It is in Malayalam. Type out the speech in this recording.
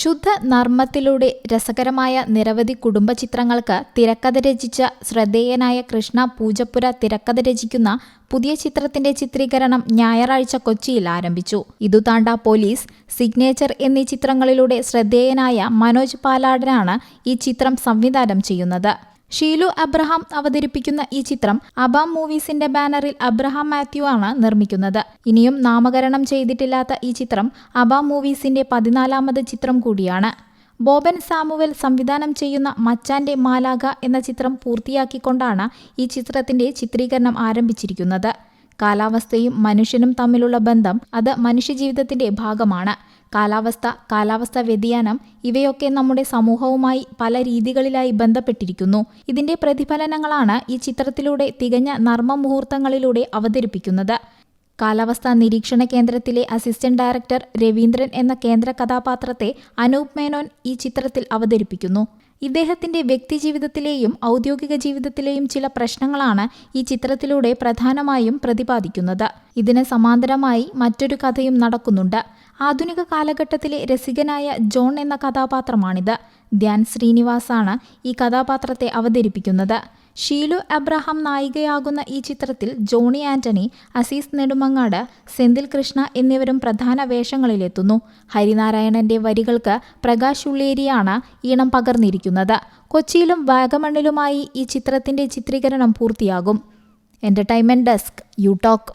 ശുദ്ധ നർമ്മത്തിലൂടെ രസകരമായ നിരവധി കുടുംബ ചിത്രങ്ങൾക്ക് തിരക്കഥ രചിച്ച ശ്രദ്ധേയനായ കൃഷ്ണ പൂജപ്പുര തിരക്കഥ രചിക്കുന്ന പുതിയ ചിത്രത്തിന്റെ ചിത്രീകരണം ഞായറാഴ്ച കൊച്ചിയിൽ ആരംഭിച്ചു. ഇതുതാണ്ട പോലീസ് സിഗ്നേച്ചർ എന്നീ ചിത്രങ്ങളിലൂടെ ശ്രദ്ധേയനായ മനോജ് പാലാടനാണ് ഈ ചിത്രം സംവിധാനം ചെയ്യുന്നത്. ഷീലു അബ്രഹാം അവതരിപ്പിക്കുന്ന ഈ ചിത്രം അബാം മൂവീസിന്റെ ബാനറിൽ അബ്രഹാം മാത്യു ആണ് നിർമ്മിക്കുന്നത്. ഇനിയും നാമകരണം ചെയ്തിട്ടില്ലാത്ത ഈ ചിത്രം അബാം മൂവീസിന്റെ പതിനാലാമത് ചിത്രം കൂടിയാണ്. ബോബൻ സാമുവൽ സംവിധാനം ചെയ്യുന്ന മച്ചാന്റെ മാലാഖ എന്ന ചിത്രം പൂർത്തിയാക്കിക്കൊണ്ടാണ് ഈ ചിത്രത്തിന്റെ ചിത്രീകരണം ആരംഭിച്ചിരിക്കുന്നത്. കാലാവസ്ഥയും മനുഷ്യനും തമ്മിലുള്ള ബന്ധം അത് മനുഷ്യജീവിതത്തിന്റെ ഭാഗമാണ്. കാലാവസ്ഥ കാലാവസ്ഥ വ്യതിയാനം ഇവയൊക്കെ നമ്മുടെ സമൂഹവുമായി പല രീതികളിലായി ബന്ധപ്പെട്ടിരിക്കുന്നു. ഇതിന്റെ പ്രതിഫലനങ്ങളാണ് ഈ ചിത്രത്തിലൂടെ തികഞ്ഞ നർമ്മ മുഹൂർത്തങ്ങളിലൂടെ അവതരിപ്പിക്കുന്നത്. കാലാവസ്ഥാ നിരീക്ഷണ കേന്ദ്രത്തിലെ അസിസ്റ്റന്റ് ഡയറക്ടർ രവീന്ദ്രൻ എന്ന കേന്ദ്ര കഥാപാത്രത്തെ അനൂപ് മേനോൻ ഈ ചിത്രത്തിൽ അവതരിപ്പിക്കുന്നു. ഇദ്ദേഹത്തിന്റെ വ്യക്തിജീവിതത്തിലെയും ഔദ്യോഗിക ജീവിതത്തിലെയും ചില പ്രശ്നങ്ങളാണ് ഈ ചിത്രത്തിലൂടെ പ്രധാനമായും പ്രതിപാദിക്കുന്നത്. ഇതിന് സമാന്തരമായി മറ്റൊരു കഥയും നടക്കുന്നുണ്ട്. ആധുനിക കാലഘട്ടത്തിലെ രസികനായ ജോൺ എന്ന കഥാപാത്രമാണിത്. ധ്യാൻ ശ്രീനിവാസാണ് ഈ കഥാപാത്രത്തെ അവതരിപ്പിക്കുന്നത്. ഷീലു അബ്രഹാം നായികയാകുന്ന ഈ ചിത്രത്തിൽ ജോണി ആന്റണി അസീസ് നെടുമങ്ങാട് സെന്തിൽ കൃഷ്ണ എന്നിവരും പ്രധാന വേഷങ്ങളിലെത്തുന്നു. ഹരിനാരായണന്റെ വരികൾക്ക് പ്രകാശ് ഉള്ളേരിയാണ് ഈണം പകർന്നിരിക്കുന്നത്. കൊച്ചിയിലും വാഗമണ്ണിലുമായി ഈ ചിത്രത്തിന്റെ ചിത്രീകരണം പൂർത്തിയാകും. Entertainment desk you talk.